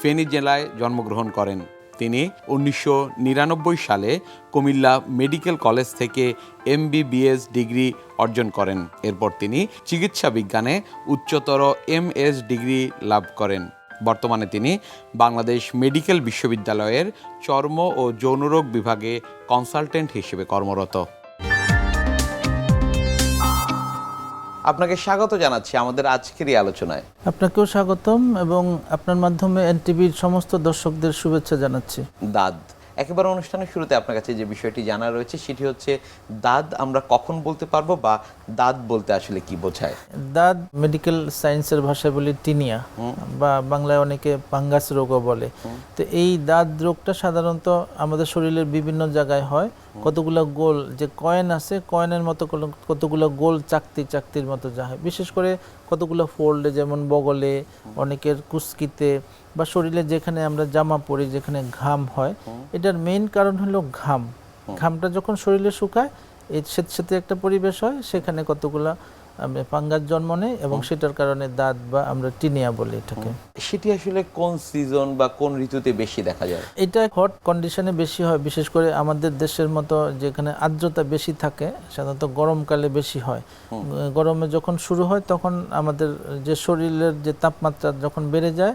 ফেনী জেলায় জন্মগ্রহণ করেন। তিনি উনিশশো নিরানব্বই সালে কুমিল্লা মেডিকেল কলেজ থেকে এমবিবিএস ডিগ্রি অর্জন করেন। এরপর তিনি চিকিৎসা বিজ্ঞানে উচ্চতর এমএস ডিগ্রি লাভ করেন। বর্তমানে তিনি বাংলাদেশ মেডিকেল বিশ্ববিদ্যালয়ের চর্ম ও যৌনরোগ বিভাগে কনসালটেন্ট হিসেবে কর্মরত। আপনাকে স্বাগত জানাচ্ছি আমাদের আজকের এই আলোচনায়। আপনাকেও স্বাগতম এবং আপনার মাধ্যমে এনটিভির সমস্ত দর্শকদের শুভেচ্ছা জানাচ্ছি। দাদ। একেবারে অনুষ্ঠানের শুরুতে আপনার কাছে যে বিষয়টি জানা রয়েছে সেটি হচ্ছে দাঁত আমরা কখন বলতে পারব বা দাঁত বলতে আসলে কি বোঝায়? দাঁত মেডিকেল সায়েন্সের ভাষায় বলি টিনিয়া বা বাংলায় অনেকে পাঙ্গাস রোগও বলে। তো এই দাঁত রোগটা সাধারণত আমাদের শরীরের বিভিন্ন জায়গায় হয়। কতগুলো গোল যে কয়েন আছে কয়েনের মতো কতগুলো গোল চাকতি চাকতির মতো যা হয়। বিশেষ করে কতগুলো ফোল্ডে যেমন বগলে অনেকের কুস্কিতে বা শরীরে যেখানে আমরা জামা পরি যেখানে ঘাম হয় এটার মেইন কারণ হলো ঘাম। ঘামটা যখন শরীরে শুকায় এই সাথে একটা পরিবেশ হয় সেখানে কতগুলা পাঙ্গাস জন্ম নেয় এবং সেটার কারণে দাঁত বা আমরা টিনিয়া বলি এটাকে। সেটি আসলে কোন সিজন বা কোন ঋতুতে বেশি দেখা যায়? এটা হট কন্ডিশনে বেশি হয় বিশেষ করে আমাদের দেশের মতো যেখানে আর্দ্রতা বেশি থাকে সাধারণত গরমকালে বেশি হয়। গরমে যখন শুরু হয় তখন আমাদের যে শরীরের যে তাপমাত্রা যখন বেড়ে যায়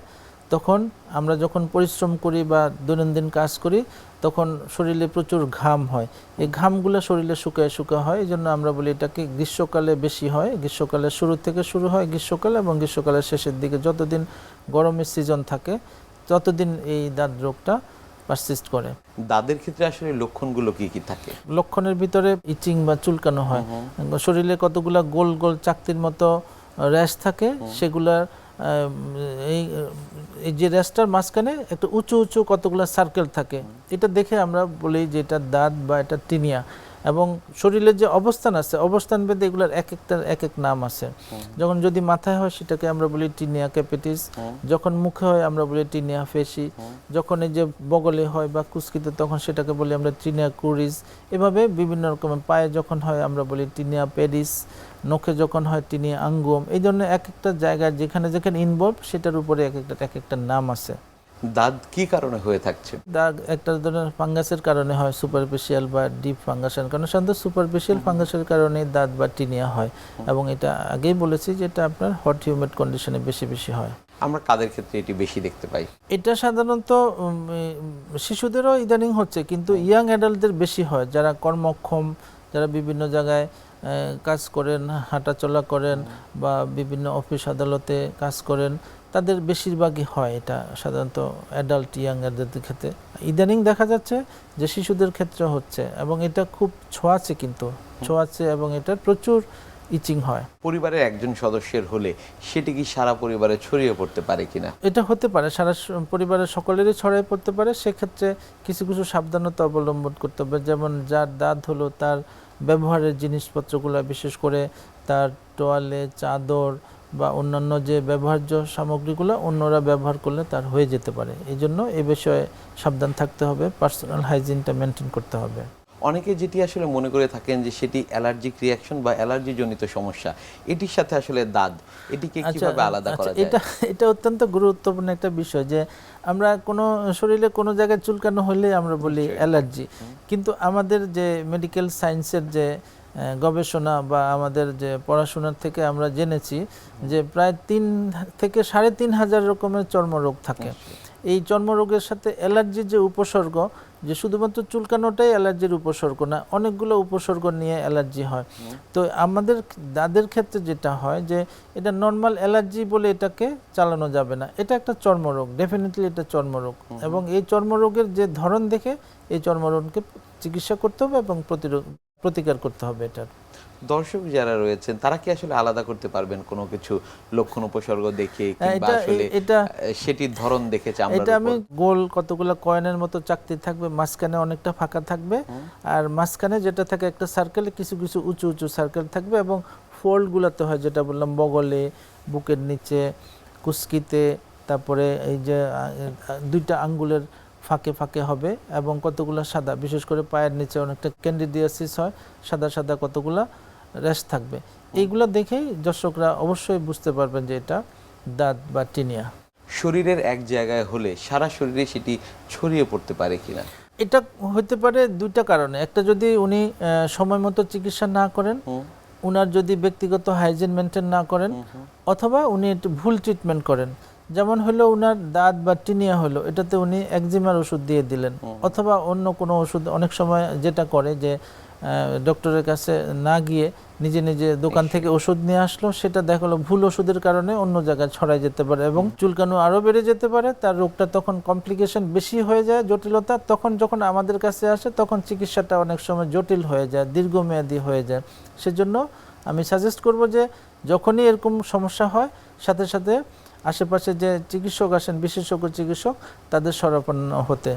তখন আমরা যখন পরিশ্রম করি বা দৈনন্দিন কাজ করি তখন শরীরে প্রচুর ঘাম হয়। এই ঘামগুলো শরীরে শুকায় শুকা হয় এই জন্য আমরা বলি এটাকে গ্রীষ্মকালে বেশি হয়। গ্রীষ্মকালের শুরু থেকে শুরু হয় গ্রীষ্মকালে এবং গ্রীষ্মকালের শেষের দিকে যতদিন গরমের সিজন থাকে ততদিন এই দাঁত রোগটা পারসিস্ট করে। দাঁতের ক্ষেত্রে আসলে লক্ষণগুলো কি কি থাকে? লক্ষণের ভিতরে ইচিং বা চুলকানো হয়। শরীরে কতগুলা গোল গোল চাকতির মতো র্যাশ থাকে সেগুলা আহ, এই যে রেস্টার মাঝখানে একটা উঁচু উঁচু কতগুলো সার্কেল থাকে, এটা দেখে আমরা বলি যে এটা দাঁত বা এটা টিনিয়া। এবং শরীরের যে অবস্থান আছে অবস্থান ভেদে এগুলোর এক একটার এক এক নাম আছে। যখন যদি মাথায় হয় সেটাকে আমরা বলি টিনিয়া ক্যাপিটিস। যখন মুখে হয় আমরা বলি টিনিয়া ফেসি। যখন এই যে বগলে হয় বা কুস্কিতে তখন সেটাকে বলি আমরা টিনিয়া কুরিস। এভাবে বিভিন্ন রকমের পায়ে যখন হয় আমরা বলি টিনিয়া পেরিস। নখে যখন হয় টিনিয়া আঙ্গুম। এই ধরনের এক একটা জায়গায় যেখানে যেখানে ইনভলভ সেটার উপরে এক একটা এক একটা নাম আছে। দাঁত কি কারণে হয়ে থাকছে? দাগ একটা ধরনের ফাঙ্গাসের কারণে হয় সুপারফিশিয়াল বা ডিপ ফাঙ্গাসের কারণে। সাধারণত সুপারফিশিয়াল ফাঙ্গাসের কারণে দাঁত বা টিনিয়া হয় এবং এটা আগেই বলেছি যে এটা আপনার হট হিউমেড কন্ডিশনে বেশি বেশি হয়। আমরা কাদের ক্ষেত্রে এটি বেশি দেখতে পাই? এটা সাধারণত শিশুদেরও ইদানিং হচ্ছে কিন্তু ইয়াং অ্যাডাল্টদের বেশি হয়। যারা কর্মক্ষম যারা বিভিন্ন জায়গায় কাজ করেন হাঁটাচলা করেন বা বিভিন্ন অফিস আদালতে কাজ করেন তাদের বেশিরভাগই হয় এটা সাধারণত অ্যাডাল্ট ইয়াং অ্যাডাল্টদের ক্ষেত্রে। ইদানিং দেখা যাচ্ছে যে শিশুদের ক্ষেত্রে হচ্ছে এবং এটা খুব ছোঁয়াচে কিন্তু ছোঁয়াচে এবং এটার প্রচুর ইচিং হয়। পরিবারের একজন সদস্যের হলে সেটি কি সারা পরিবারে ছড়িয়ে পড়তে পারে কিনা? এটা হতে পারে সারা পরিবারের সকলেরই ছড়াই পড়তে পারে। সেক্ষেত্রে কিছু কিছু সাবধানতা অবলম্বন করতে হবে। যেমন যার দাঁত হলো তার ব্যবহারের জিনিসপত্রগুলো বিশেষ করে তার তোয়ালে চাদর বা অন্যান্য যে ব্যবহার্য সামগ্রীগুলো অন্যরা ব্যবহার করলে তার হয়ে যেতে পারে। এই জন্য এ বিষয়ে সাবধান থাকতে হবে পার্সোনাল হাইজিনটা মেনটেন করতে হবে। অনেকে যেটি আসলে মনে করে থাকেন যে সেটি অ্যালার্জিক রিয়াকশন বা অ্যালার্জি জনিত সমস্যা এটির সাথে আসলে দাঁত এটিকে কীভাবে আলাদা করা যায়? এটা এটা অত্যন্ত গুরুত্বপূর্ণ একটা বিষয় যে আমরা কোনো শরীরে কোনো জায়গায় চুলকানো হলে আমরা বলি অ্যালার্জি কিন্তু আমাদের যে মেডিকেল সায়েন্সের যে গবেষণা বা আমাদের যে পড়াশোনার থেকে আমরা জেনেছি যে প্রায় তিন থেকে সাড়ে তিন হাজার রকমের চর্মরোগ থাকে। এই চর্মরোগের সাথে অ্যালার্জির যে উপসর্গ যে শুধুমাত্র চুলকানোটাই অ্যালার্জির উপসর্গ না অনেকগুলো উপসর্গ নিয়ে অ্যালার্জি হয়। তো আমাদের দাদের ক্ষেত্রে যেটা হয় যে এটা নর্মাল অ্যালার্জি বলে এটাকে চালানো যাবে না। এটা একটা চর্মরোগ ডেফিনেটলি এটা চর্মরোগ। এবং এই চর্মরোগের যে ধরন দেখে এই চর্মরোগকে চিকিৎসা করতে হবে এবং প্রতিরোধ প্রতিকার করতে হবে এটার। দর্শক যারা রয়েছেন তারা কি আসলে আলাদা করতে পারবেন কোনো কিছু লক্ষণ উপসর্গ দেখে হ্যাঁ, কিংবা আসলে এটা- সেটির ধরন দেখে চামড়ার এটা আমি গোল কতগুলো কয়েনের মতো চাকতি থাকবে মাঝখানে অনেকটা ফাঁকা থাকবে আর মাঝখানে যেটা থাকে একটা সার্কেলে কিছু কিছু উঁচু উঁচু সার্কেল থাকবে এবং ফোল্ডগুলোতে হয় যেটা বললাম বগলে বুকের নিচে কুস্কিতে তারপরে এই যে দুইটা আঙ্গুলের ফাঁকে ফাঁকে হবে এবং কতগুলো সাদা বিশেষ করে পায়ের নিচে অনেকটা ক্যান্ডিডিয়াসিস হয় সাদা সাদা কতগুলা র্যাশ থাকবে। এইগুলো দেখেই দর্শকরা অবশ্যই বুঝতে পারবেন যে এটা দাঁত বা টিনিয়া। শরীরের এক জায়গায় হলে সারা শরীরে সেটি ছড়িয়ে পড়তে পারে কিনা? এটা হতে পারে দুইটা কারণে। একটা যদি উনি সময় মতো চিকিৎসা না করেন। উনার যদি ব্যক্তিগত হাইজিন মেনটেন না করেন অথবা উনি একটু ভুল ট্রিটমেন্ট করেন যেমন হলো উনার দাঁত বা টিনিয়া হলো এটাতে উনি একজিমার ওষুধ দিয়ে দিলেন। অথবা অন্য কোনো ওষুধ অনেক সময় যেটা করে যে ডক্টরের কাছে না গিয়ে নিজে নিজে দোকান থেকে ওষুধ নিয়ে আসলো সেটা দেখাল ভুল ওষুধের কারণে অন্য জায়গায় ছড়াই যেতে পারে এবং চুলকানো আরও বেড়ে যেতে পারে তার রোগটা তখন কমপ্লিকেশন বেশি হয়ে যায় জটিলতা। তখন যখন আমাদের কাছে আসে তখন চিকিৎসাটা অনেক সময় জটিল হয়ে যায় দীর্ঘমেয়াদী হয়ে যায়। সেজন্য আমি সাজেস্ট করব যে যখনই এরকম সমস্যা হয় সাথে সাথে আশেপাশে যে চিকিৎসক আসেন বিশেষজ্ঞ চিকিৎসক তাদের শরণাপন্ন হতে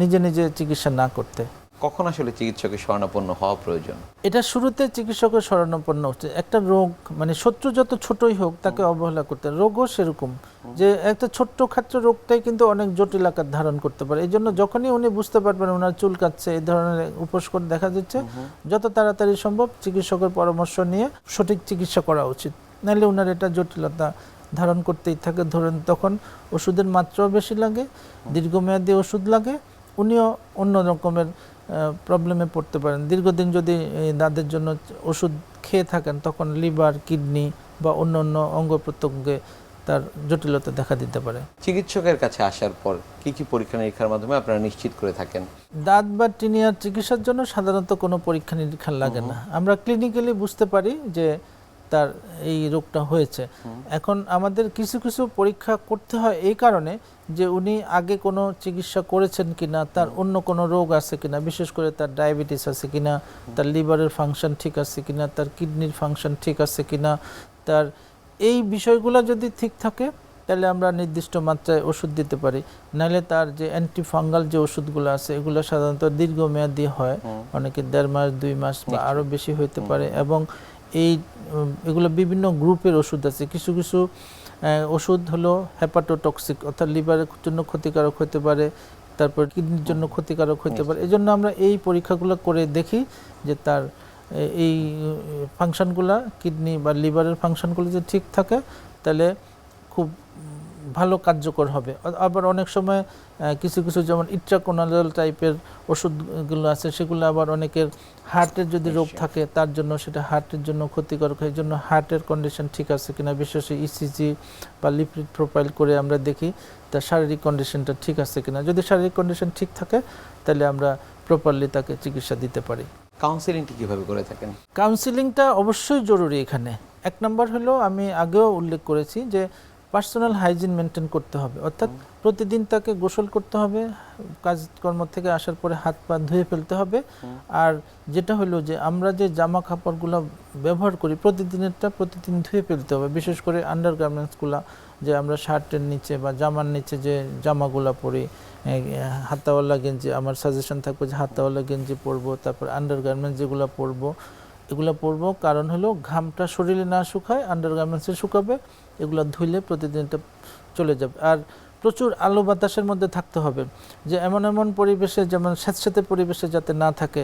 নিজে নিজে চিকিৎসা না করতে। কখন আসলে চিকিৎসকের শরণাপন্ন হওয়া প্রয়োজন? এটা শুরুতে চিকিৎসকের শরণাপন্ন হচ্ছে একটা রোগ মানে শত্রু যত ছোটই হোক তাকে অবহেলা করতে রোগও সেরকম যে একটা ছোট্ট খাট্ট রোগটাই কিন্তু অনেক জটিল আকার ধারণ করতে পারে। এই জন্য যখনই উনি বুঝতে পারবেন ওনার চুল কাচ্ছে এই ধরনের উপস্কর দেখা যাচ্ছে যত তাড়াতাড়ি সম্ভব চিকিৎসকের পরামর্শ নিয়ে সঠিক চিকিৎসা করা উচিত। নাহলে ওনার এটা জটিলতা ধারণ করতেই থাকে ধরেন তখন ওষুধের মাত্রাও বেশি লাগে দীর্ঘমেয়াদী ওষুধ লাগে উনিও অন্য রকমের প্রবলেমে পড়তে পারেন। দীর্ঘদিন যদি দাঁতের জন্য ওষুধ খেয়ে থাকেন তখন লিভার কিডনি বা অন্য অন্য অঙ্গ প্রত্যঙ্গে তার জটিলতা দেখা দিতে পারে। চিকিৎসকের কাছে আসার পর কি কি পরীক্ষা নিরীক্ষার মাধ্যমে আপনারা নিশ্চিত করে থাকেন? দাঁত বা টিনিয়ার চিকিৎসার জন্য সাধারণত কোনো পরীক্ষা নিরীক্ষা লাগে না। আমরা ক্লিনিক্যালি বুঝতে পারি যে তার এই রোগটা হয়েছে। এখন আমাদের কিছু কিছু পরীক্ষা করতে হয় এই কারণে যে উনি আগে কোনো চিকিৎসা করেছেন কিনা তার অন্য কোনো রোগ আছে কিনা বিশেষ করে তার ডায়াবেটিস আছে কিনা তার লিভারের ফাংশন ঠিক আছে কিনা তার কিডনির ফাংশন ঠিক আছে কিনা তার এই বিষয়গুলো যদি ঠিক থাকে তাহলে আমরা নির্দিষ্ট মাত্রায় ওষুধ দিতে পারি। নাহলে তার যে অ্যান্টিফাঙ্গাল যে ওষুধগুলো আছে এগুলো সাধারণত দীর্ঘমেয়াদী হয়। অনেকে দেড় মাস দুই মাস বা আরও বেশি হইতে পারে এবং এই এগুলো বিভিন্ন গ্রুপের ওষুধ আছে। কিছু কিছু ওষুধ হলো হ্যাপাটোটক্সিক অর্থাৎ লিভারের জন্য ক্ষতিকারক হতে পারে তারপর কিডনির জন্য ক্ষতিকারক হতে পারে। এজন্য আমরা এই পরীক্ষাগুলো করে দেখি যে তার এই ফাংশনগুলো কিডনি বা লিভারের ফাংশনগুলো যদি ঠিক থাকে তাহলে খুব ভালো কার্যকর হবে। আবার অনেক সময় কিছু কিছু যেমন ইট্রাকোনাল টাইপের ওষুধগুলো আছে সেগুলো আবার অনেকের হার্টের যদি রোগ থাকে তার জন্য সেটা হার্টের জন্য ক্ষতিকারক এই জন্য হার্টের কন্ডিশন ঠিক আছে কিনা বিশেষ ইসিজি বা লিপিড প্রোফাইল করে আমরা দেখি তার শারীরিক কন্ডিশনটা ঠিক আছে কিনা। যদি শারীরিক কন্ডিশন ঠিক থাকে তাহলে আমরা প্রপারলি তাকে চিকিৎসা দিতে পারি। কাউন্সিলিংটি কীভাবে করে থাকেন? কাউন্সিলিংটা অবশ্যই জরুরি এখানে। এক নম্বর হলো আমি আগেও উল্লেখ করেছি যে পার্সোনাল হাইজিন মেনটেন করতে হবে। অর্থাৎ প্রতিদিন তাকে গোসল করতে হবে কাজকর্ম থেকে আসার পরে হাত পা ধুয়ে ফেলতে হবে। আর যেটা হলো যে আমরা যে জামা কাপড়গুলো ব্যবহার করি প্রতিদিনেরটা প্রতিদিন ধুয়ে ফেলতে হবে। বিশেষ করে আন্ডার গার্মেন্টসগুলো যে আমরা শার্টের নিচে বা জামার নিচে যে জামাগুলো পরি হাতাওয়ালা গেঞ্জি আমার সাজেশন থাকবে যে হাতাওয়ালা গেঞ্জি পরবো তারপর আন্ডার গার্মেন্টস যেগুলো পরবো এগুলো পরবো। কারণ হলো ঘামটা শরীরে না শুকায় আন্ডার গার্মেন্টসে শুকাবে এগুলো ধুইলে প্রতিদিন এটা চলে যাবে। আর প্রচুর আলো বাতাসের মধ্যে থাকতে হবে। যে এমন এমন পরিবেশে যেমন স্যাঁতস্যাঁতে পরিবেশে যাতে না থাকে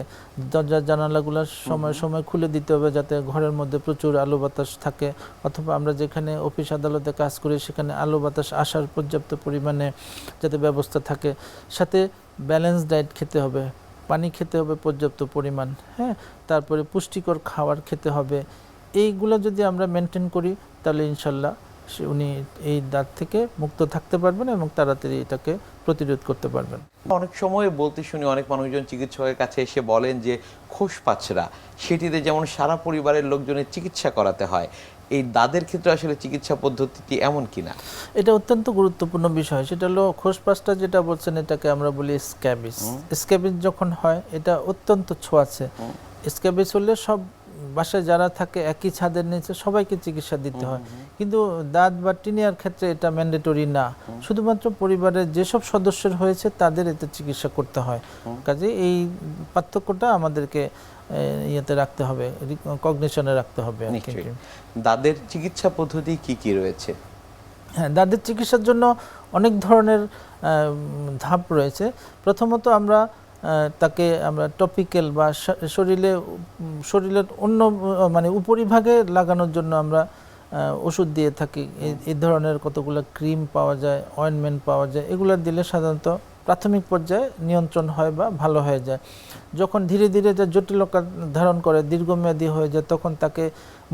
দরজা জানালাগুলো সময় সময় খুলে দিতে হবে যাতে ঘরের মধ্যে প্রচুর আলো বাতাস থাকে। অথবা আমরা যেখানে অফিস আদালতে কাজ করি সেখানে আলো বাতাস আসার পর্যাপ্ত পরিমাণে যাতে ব্যবস্থা থাকে। সাথে ব্যালেন্স ডায়েট খেতে হবে। পানি খেতে হবে পর্যাপ্ত পরিমাণ হ্যাঁ? তারপরে পুষ্টিকর খাবার খেতে হবে। এইগুলো যদি আমরা মেনটেন করি, তাহলে ইনশাল্লাহ উনি এই দাঁত থেকে মুক্ত থাকতে পারবেন এবং তাড়াতাড়ি এটাকে প্রতিরোধ করতে পারবেন। অনেক সময় বলতে শুনি অনেক মানুষজন চিকিৎসকের কাছে এসে বলেন যে, খোস পাছরা সেটিতে যেমন সারা পরিবারের লোকজনের চিকিৎসা করাতে হয় এই দাঁতের ক্ষেত্রে আসলে চিকিৎসা পদ্ধতিটি এমন কিনা? এটা অত্যন্ত গুরুত্বপূর্ণ বিষয়। সেটা হলো খোসপাসটা যেটা বলছেন এটাকে আমরা বলি স্ক্যাবিস। স্ক্যাবিস যখন হয় এটা অত্যন্ত ছোঁয়াছে স্ক্যাবিস হলে সব বাসায় যারা থাকে একই ছাদের নিচে সবাইকে চিকিৎসা দিতে হয়। কিন্তু দাঁত বা টিনিয়ার ক্ষেত্রে এটা ম্যান্ডেটরি না। শুধুমাত্র পরিবারের যেসব সদস্যের হয়েছে তাদের এতে চিকিৎসা করতে হয়। কাজে এই পার্থক্যটা আমাদেরকে ইয়েতে রাখতে হবে কগনিশনে রাখতে হবে। দাদের চিকিৎসা পদ্ধতি কি কি রয়েছে? হ্যাঁ দাঁতের চিকিৎসার জন্য অনেক ধরনের ধাপ রয়েছে। প্রথমত আমরা তাকে আমরা টপিক্যাল বা শরীরে শরীরের অন্য মানে উপরিভাগে লাগানোর জন্য আমরা ওষুধ দিয়ে থাকি। এই ধরনের কতগুলো ক্রিম পাওয়া যায় অয়েনমেন্ট পাওয়া যায় এগুলো দিলে সাধারণত প্রাথমিক পর্যায়ে নিয়ন্ত্রণ হয় বা ভালো হয়ে যায়। যখন ধীরে ধীরে যে জটিলতা ধারণ করে, দীর্ঘমেয়াদী হয়ে যায়, তখন তাকে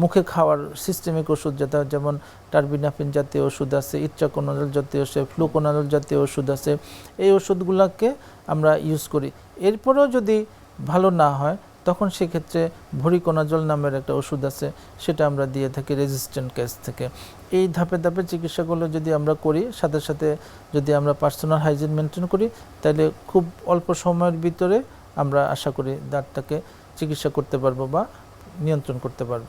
মুখে খাওয়ার সিস্টেমিক ওষুধ যেটা যেমন টার্বিনাফিন জাতীয় ওষুধ আছে ইট্রাকোনাজল জাতীয় ওষুধ ফ্লুকোনাজল জাতীয় ওষুধ আছে। এই ওষুধগুলোকে আমরা ইউজ করি। এরপরেও যদি ভালো না হয় তখন সেক্ষেত্রে ভরিকোনাজল নামের একটা ওষুধ আছে সেটা আমরা দিয়ে থাকি রেজিস্ট্যান্ট কেস থেকে। এই ধাপে ধাপে চিকিৎসাগুলো যদি আমরা করি সাথে সাথে যদি আমরা পার্সোনাল হাইজিন মেনটেন করি তাহলে খুব অল্প সময়ের ভিতরে আমরা আশা করি দাঁতটাকে চিকিৎসা করতে পারব বা নিয়ন্ত্রণ করতে পারব।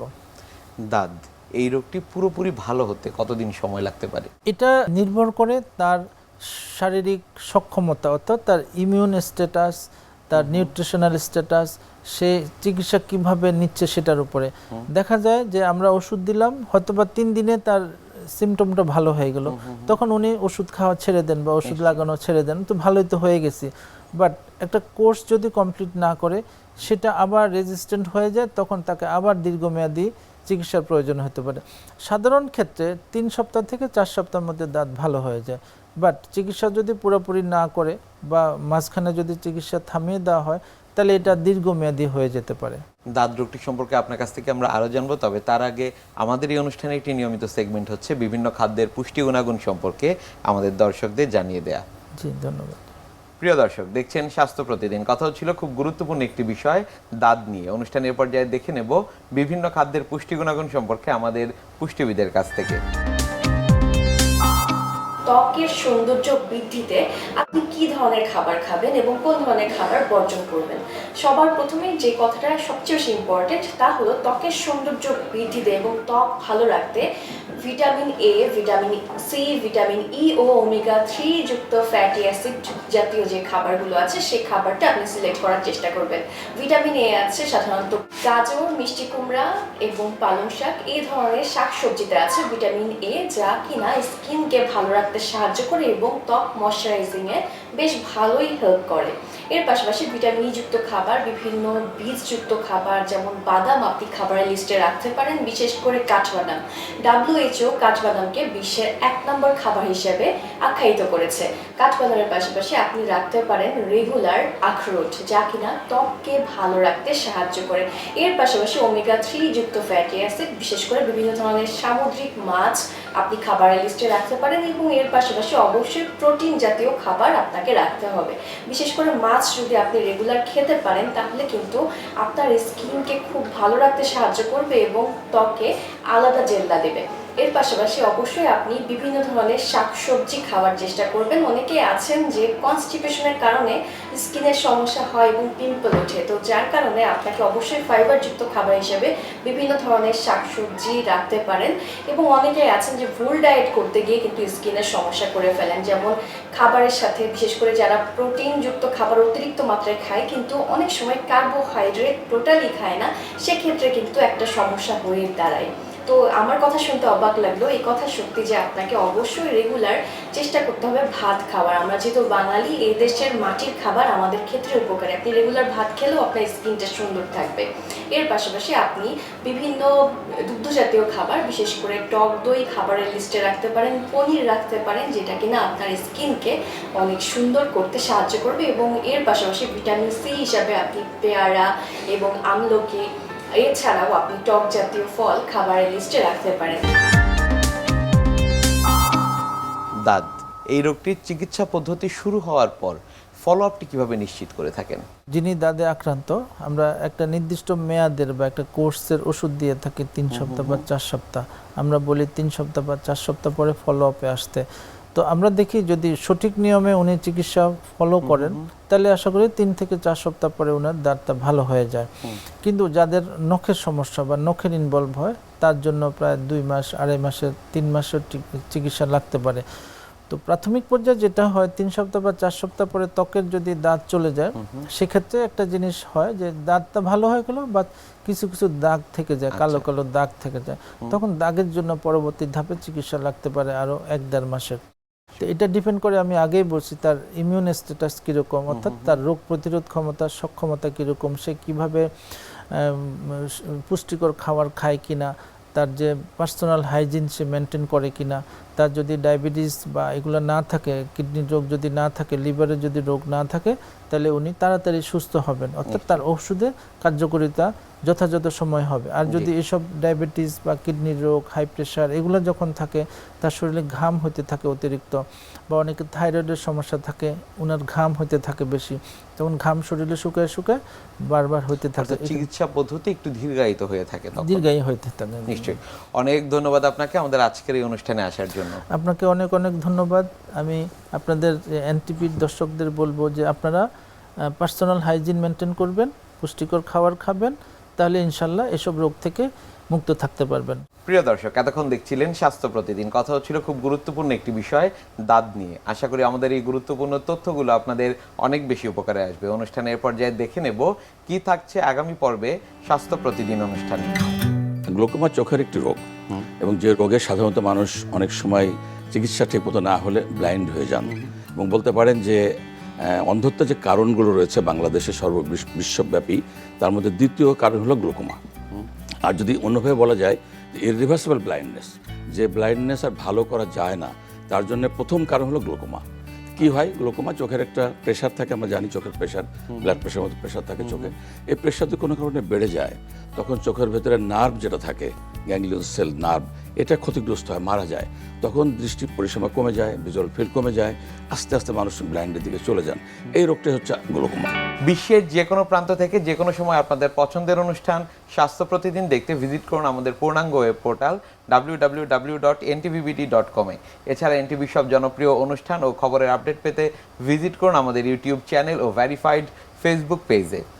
দাঁত এই রোগটি পুরোপুরি ভালো হতে কতদিন সময় লাগতে পারে? এটা নির্ভর করে তার শারীরিক সক্ষমতা অর্থাৎ তার ইমিউন স্ট্যাটাস তার নিউট্রিশনাল স্ট্যাটাস সে চিকিৎসা কীভাবে নিচ্ছে সেটার উপরে। দেখা যায় যে আমরা ওষুধ দিলাম হয়তোবা তিন দিনে তার সিমটমটা ভালো হয়ে গেল। তখন উনি ওষুধ খাওয়া ছেড়ে দেন বা ওষুধ লাগানো ছেড়ে দেন তো ভালোই তো হয়ে গেছি। বাট একটা কোর্স যদি কমপ্লিট না করে সেটা আবার রেজিস্ট্যান্ট হয়ে যায় তখন তাকে আবার দীর্ঘমেয়াদী চিকিৎসার প্রয়োজন হতে পারে। সাধারণ ক্ষেত্রে তিন সপ্তাহ থেকে চার সপ্তাহের মধ্যে দাঁত ভালো হয়ে যায়। বাট চিকিৎসা যদি পুরোপুরি না করে বা মাঝখানে যদি চিকিৎসা থামিয়ে দেওয়া হয় তাহলে এটা দীর্ঘমেয়াদী হয়ে যেতে পারে। দাঁত রোগটি সম্পর্কে আপনার কাছ থেকে আমরা আরও জানব তবে তার আগে আমাদের এই অনুষ্ঠানে একটি নিয়মিত সেগমেন্ট হচ্ছে বিভিন্ন খাদ্যের পুষ্টি গুণাগুণ সম্পর্কে আমাদের দর্শকদের জানিয়ে দেয়া। জি ধন্যবাদ। প্রিয় দর্শক দেখছেন স্বাস্থ্য প্রতিদিন। কথা হচ্ছিল খুব গুরুত্বপূর্ণ একটি বিষয় দাঁত নিয়ে। অনুষ্ঠানের পর্যায়ে দেখে নেব বিভিন্ন খাদ্যের পুষ্টি গুণাগুণ সম্পর্কে আমাদের পুষ্টিবিদের কাছ থেকে। ত্বকের সৌন্দর্য বৃদ্ধিতে আপনি কি ধরনের খাবার খাবেন এবং কোন ধরনের খাবার বর্জন করবেন? সবার প্রথমেই যে কথাটা সবচেয়ে বেশি ইম্পর্টেন্ট তা হলো ত্বকের সৌন্দর্য বৃদ্ধিতে এবং ত্বক ভালো রাখতে vitamin A vitamin C vitamin E ও ওমেগা থ্রি যুক্ত ফ্যাটি অ্যাসিড জাতীয় যে খাবারগুলো আছে সেই খাবারটা আপনি সিলেক্ট করার চেষ্টা করবেন। ভিটামিন এ আছে সাধারণত গাজর, মিষ্টি কুমড়া এবং পালং শাক, এই ধরনের শাক শাকসবজিতে আছে ভিটামিন এ যা কিনা স্কিনকে ভালো রাখতে সাহায্য করে এবং ত্বক ময়েশ্চারাইজিং এ বেশ ভালোই হেল্প করে। এর পাশাপাশি ভিটামিন যুক্ত খাবার, বিভিন্ন বীজযুক্ত খাবার যেমন বাদাম আপনি খাবারের লিস্টে রাখতে পারেন, বিশেষ করে কাঠবাদাম। ডাব্লিউএইচও কাঠবাদামকে বিশ্বের এক নম্বর খাবার হিসেবে আখ্যায়িত করেছে। কাঠবাদামের পাশাপাশি আপনি রাখতে পারেন রেগুলার আখরোট, যা কিনা ত্বককে ভালো রাখতে সাহায্য করে। এর পাশাপাশি ওমেগা থ্রি যুক্ত ফ্যাটি অ্যাসিড, বিশেষ করে বিভিন্ন ধরনের সামুদ্রিক মাছ আপনি খাবারের লিস্টে রাখতে পারেন এবং এর পাশাপাশি অবশ্যই প্রোটিন জাতীয় খাবার আপনাকে রাখতে হবে। বিশেষ করে মাছ যদি আপনি রেগুলার খেতে পারেন, তাহলে কিন্তু আপনার স্কিনকে খুব ভালো রাখতে সাহায্য করবে এবং ত্বকে আলাদা জেল্লা দেবে। এর পাশাপাশি অবশ্যই আপনি বিভিন্ন ধরনের শাকসবজি খাওয়ার চেষ্টা করবেন। অনেকেই আছেন যে কনস্টিপেশনের কারণে স্কিনের সমস্যা হয় এবং পিম্পল ওঠে। তো যার কারণে আপনাকে অবশ্যই ফাইবারযুক্ত খাবার হিসেবে বিভিন্ন ধরনের শাকসবজি রাখতে পারেন এবং অনেকেই আছেন যে ভুল ডায়েট করতে গিয়ে কিন্তু স্কিনের সমস্যা করে ফেলেন। যেমন খাবারের সাথে, বিশেষ করে যারা প্রোটিনযুক্ত খাবার অতিরিক্ত মাত্রায় খায় কিন্তু অনেক সময় কার্বোহাইড্রেট টোটালি খায় না, সেক্ষেত্রে কিন্তু একটা সমস্যা হয়ে দাঁড়ায়। তো আমার কথা শুনতে অবাক লাগল। এই কথা সত্যি যে আপনাকে অবশ্যই রেগুলার চেষ্টা করতে হবে ভাত খাবার আমরা যেহেতু বাঙালি, এই দেশের মাটির খাবার আমাদের ক্ষেত্রে উপকারী। আপনি রেগুলার ভাত খেলেও আপনার স্কিনটা সুন্দর থাকবে। এর পাশাপাশি আপনি বিভিন্ন দুগ্ধ জাতীয় খাবার, বিশেষ করে টক দই খাবারের লিস্টে রাখতে পারেন, পনির রাখতে পারেন, যেটা কিনা আপনার স্কিনকে অনেক সুন্দর করতে সাহায্য করবে এবং এর পাশাপাশি ভিটামিন সি হিসাবে আপনি পেয়ারা এবং আমলকি এছাড়াও আপনি টক জাতীয় ফল খাবারের লিস্টে রাখতে পারেন। দাঁত এই রোগটির চিকিৎসা পদ্ধতি শুরু হওয়ার পর ফলো আপটি কীভাবে নিশ্চিত করে থাকেন? যিনি দাঁতে আক্রান্ত আমরা একটা নির্দিষ্ট মেয়াদের বা একটা কোর্সের ওষুধ দিয়ে থাকি তিন সপ্তাহ বা চার সপ্তাহ। আমরা বলি তিন সপ্তাহ বা চার সপ্তাহ পরে ফলো আপে আসতে। তো আমরা দেখি যদি সঠিক নিয়মে উনি চিকিৎসা ফলো করেন তাহলে আশা করি তিন থেকে চার সপ্তাহ পরে ওনার দাঁতটা ভালো হয়ে যায়। কিন্তু যাদের নখের সমস্যা বা নখের ইনভলভ হয় তার জন্য প্রায় দুই মাস আড়াই মাসের তিন মাসের চিকিৎসা লাগতে পারে। তো প্রাথমিক পর্যায়ে যেটা হয় তিন সপ্তাহ বা চার সপ্তাহ পরে ত্বকের যদি দাঁত চলে যায় সেক্ষেত্রে একটা জিনিস হয় যে দাঁতটা ভালো হয়ে গেল বা কিছু কিছু দাগ থেকে যায় কালো কালো দাগ থেকে যায়। তখন দাগের জন্য পরবর্তী ধাপে চিকিৎসা লাগতে পারে আরও এক দেড় মাসের। তো এটা ডিপেন্ড করে আমি আগেই বলছি তার ইমিউন স্ট্যাটাস কীরকম অর্থাৎ তার রোগ প্রতিরোধ ক্ষমতা সক্ষমতা কীরকম সে কীভাবে পুষ্টিকর খাবার খায় কিনা তার যে পার্সোনাল হাইজিন সে মেনটেন করে কিনা তার যদি ডায়াবেটিস বা এগুলো না থাকে কিডনির রোগ যদি না থাকে লিভারের যদি রোগ না থাকে তাহলে উনি তাড়াতাড়ি সুস্থ হবেন। অর্থাৎ তার ওষুধের কার্যকারিতা যথাযথ সময় হবে। আর যদি এসব ডায়াবেটিস বা কিডনির রোগ হাই প্রেশার এগুলো যখন থাকে তার শরীরে ঘাম হতে থাকে অতিরিক্ত বা অনেকে থাইরয়েডের সমস্যা থাকে ওনার ঘাম হতে থাকে বেশি তখন ঘাম শরীরে শুকায় শুকায় বারবার হতে থাকে। চিকিৎসা পদ্ধতি একটু দীর্ঘায়িত হয়ে থাকে দীর্ঘায়ী হতে থাকে। নিশ্চয়ই। অনেক ধন্যবাদ আপনাকে। আমাদের আজকের এই অনুষ্ঠানে আসার জন্য। আপনাকে অনেক অনেক ধন্যবাদ। আমি আপনাদের এনটিপির দর্শকদের বলব যে আপনারা পার্সোনাল হাইজিন মেনটেন করবেন পুষ্টিকর খাবার খাবেন তাহলে ইনশাল্লাহ এসব রোগ থেকে মুক্ত থাকতে পারবেন। প্রিয় দর্শক এতক্ষণ দেখছিলেন স্বাস্থ্য প্রতিদিন। কথা হচ্ছিল খুব গুরুত্বপূর্ণ একটি বিষয় দাঁত নিয়ে। আশা করি আমাদের এই গুরুত্বপূর্ণ তথ্যগুলো আপনাদের অনেক বেশি উপকারে আসবে। অনুষ্ঠানের পর্যায়ে দেখে নেব কি থাকছে আগামী পর্বে স্বাস্থ্য প্রতিদিন অনুষ্ঠানে। গ্লোকোমা চোখের একটি রোগ। এবং যে রোগে সাধারণত মানুষ অনেক সময় চিকিৎসা ঠিক মতো না হলে ব্লাইন্ড হয়ে যান। এবং বলতে পারেন যে অন্ধত্ব যে কারণগুলো রয়েছে বাংলাদেশে সর্ব বিশ্বব্যাপী, তার মধ্যে দ্বিতীয় কারণ হলো গ্লোকোমা। আর যদি অন্যভাবে বলা যায়, যে ইরিভার্সিবল ব্লাইন্ডনেস যে ব্লাইন্ডনেস আর ভালো করা যায় না, তার জন্য প্রথম কারণ হলো গ্লোকোমা। কি হয়? গ্লোকোমা চোখের একটা প্রেশার থাকে, আমরা জানি চোখের প্রেশার ব্লাড প্রেশার মতো প্রেশার থাকে চোখে। এই প্রেশার যদি কোনো কারণে বেড়ে যায়, তখন চোখের ভেতরে নার্ভ যেটা থাকে গ্যাংলিয়ন সেল নার্ভ এটা ক্ষতিগ্রস্ত হয়, মারা যায়। তখন দৃষ্টির পরিসীমা কমে যায় ভিজুয়াল ফিল কমে যায়, আস্তে আস্তে মানুষ ব্লাইন্ডের দিকে চলে যান। এই রোগটাই হচ্ছে গ্লোকোমা বিশ্বের যে কোনো প্রান্ত থেকে যে কোনো সময় আপনাদের পছন্দের অনুষ্ঠান, স্বাস্থ্য প্রতিদিন দেখতে ভিজিট করুন আমাদের পূর্ণাঙ্গ web portal W W dot dot কমে এছাড়া এনটিভি সব জনপ্রিয় অনুষ্ঠান ও খবরের আপডেট পেতে ভিজিট করুন আমাদের ইউটিউব চ্যানেল ও ভ্যারিফাইড ফেসবুক পেজে